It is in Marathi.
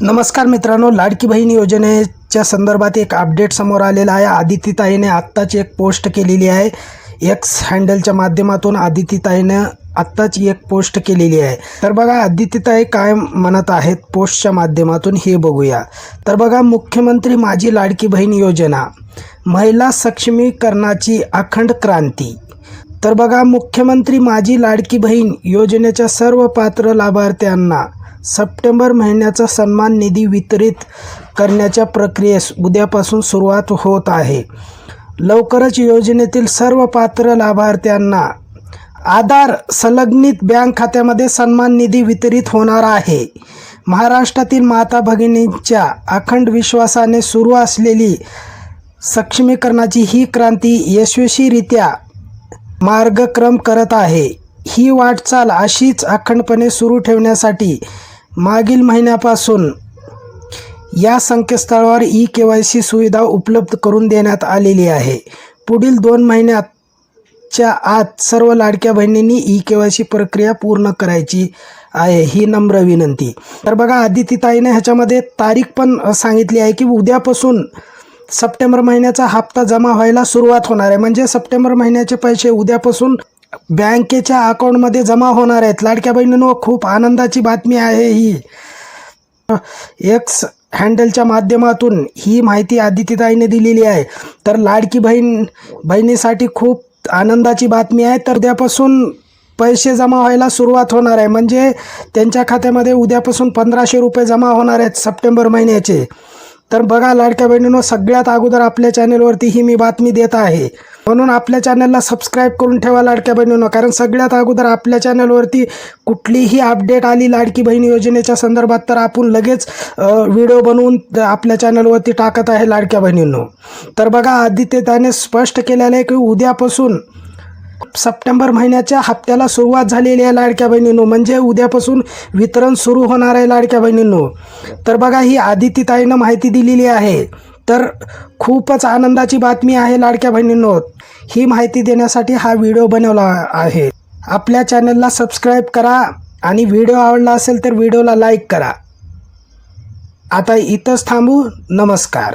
नमस्कार मित्रांनो लाडकी बहीण योजनेच्या संदर्भात एक अपडेट समोर आलेला आहे. आदितीताईने आत्ताच एक पोस्ट केलेली आहे. एक्स हँडलच्या माध्यमातून आदितीताईनं आत्ताच एक पोस्ट केलेली आहे. तर बघा आदितीताई काय म्हणत आहेत पोस्टच्या माध्यमातून हे बघूया. तर बघा मुख्यमंत्री माझी लाडकी बहीण योजना महिला सक्षमीकरणाची अखंड क्रांती. तर बघा मुख्यमंत्री माझी लाडकी बहीण योजनेच्या सर्व पात्र लाभार्थ्यांना सप्टेंबर महिन्याचा सन्मान निधी वितरित करण्याच्या प्रक्रियेस उद्यापासून सुरुवात होत आहे. लवकरच योजनेतील सर्व पात्र लाभार्थ्यांना आधार संलग्नित बँक खात्यामध्ये सन्मान निधी वितरित होणार आहे. महाराष्ट्रातील माता भगिनींच्या अखंड विश्वासाने सुरू असलेली सक्षमीकरणाची ही क्रांती यशस्वीरित्या मार्गक्रम करत आहे. ही वाटचाल अशीच अखंडपणे सुरू ठेवण्यासाठी मागील महिन्यापासून या संकेतस्थळावर ई के वाय सी सुविधा उपलब्ध करून देण्यात आलेली आहे. पुढील दोन महिन्याच्या आत सर्व लाडक्या बहिणींनी ई के वाय सी प्रक्रिया पूर्ण करायची आहे ही नम्र विनंती. तर बघा आदितीताईने ह्याच्यामध्ये तारीख पण सांगितली आहे की उद्यापासून सप्टेंबर महिन्याचा हप्ता जमा व्हायला सुरुवात होणार आहे. म्हणजे सप्टेंबर महिन्याचे पैसे उद्यापासून बँकेच्या अकाउंटमध्ये जमा होणार आहेत. लाडक्या बहिणींनो खूप आनंदाची बातमी आहे ही. एक्स हँडलच्या माध्यमातून ही माहिती आदित्यताईने दिलेली आहे. तर लाडकी बहीण बहिणीसाठी खूप आनंदाची बातमी आहे. तर उद्यापासून पैसे जमा व्हायला सुरुवात होणार आहे. म्हणजे त्यांच्या खात्यामध्ये उद्यापासून पंधराशे रुपये जमा होणार आहेत सप्टेंबर महिन्याचे. तर बघा लाडक्या बहिणींनो सगळ्यात अगोदर आपल्या चॅनेलवरती ही मी बातमी देत आहे. म्हणून आपल्या चॅनलला सबस्क्राईब करून ठेवा लाडक्या बहिणींना. कारण सगळ्यात अगोदर आपल्या चॅनलवरती कुठलीही अपडेट आली लाडकी बहीण योजनेच्या संदर्भात तर आपण लगेच व्हिडिओ बनवून आपल्या चॅनलवरती टाकत आहे लाडक्या बहिणींनो. तर बघा आदित्य त्याने स्पष्ट केलेलं आहे की उद्यापासून सप्टेंबर महिन्याच्या हप्त्याला सुरुवात झालेली आहे लाडक्या बहिणींनो. म्हणजे उद्यापासून वितरण सुरू होणार आहे लाडक्या बहिणींनो. तर बघा ही आदितीताईनं माहिती दिलेली आहे. तर खूपच आनंदाची बातमी आहे लाडक्या बहिणींनो. ही माहिती देण्यासाठी हा व्हिडिओ बनवला आहे. आपल्या चॅनलला सबस्क्राईब करा आणि व्हिडिओ आवडला असेल तर व्हिडिओला लाईक करा. आता इथंच थांबू. नमस्कार.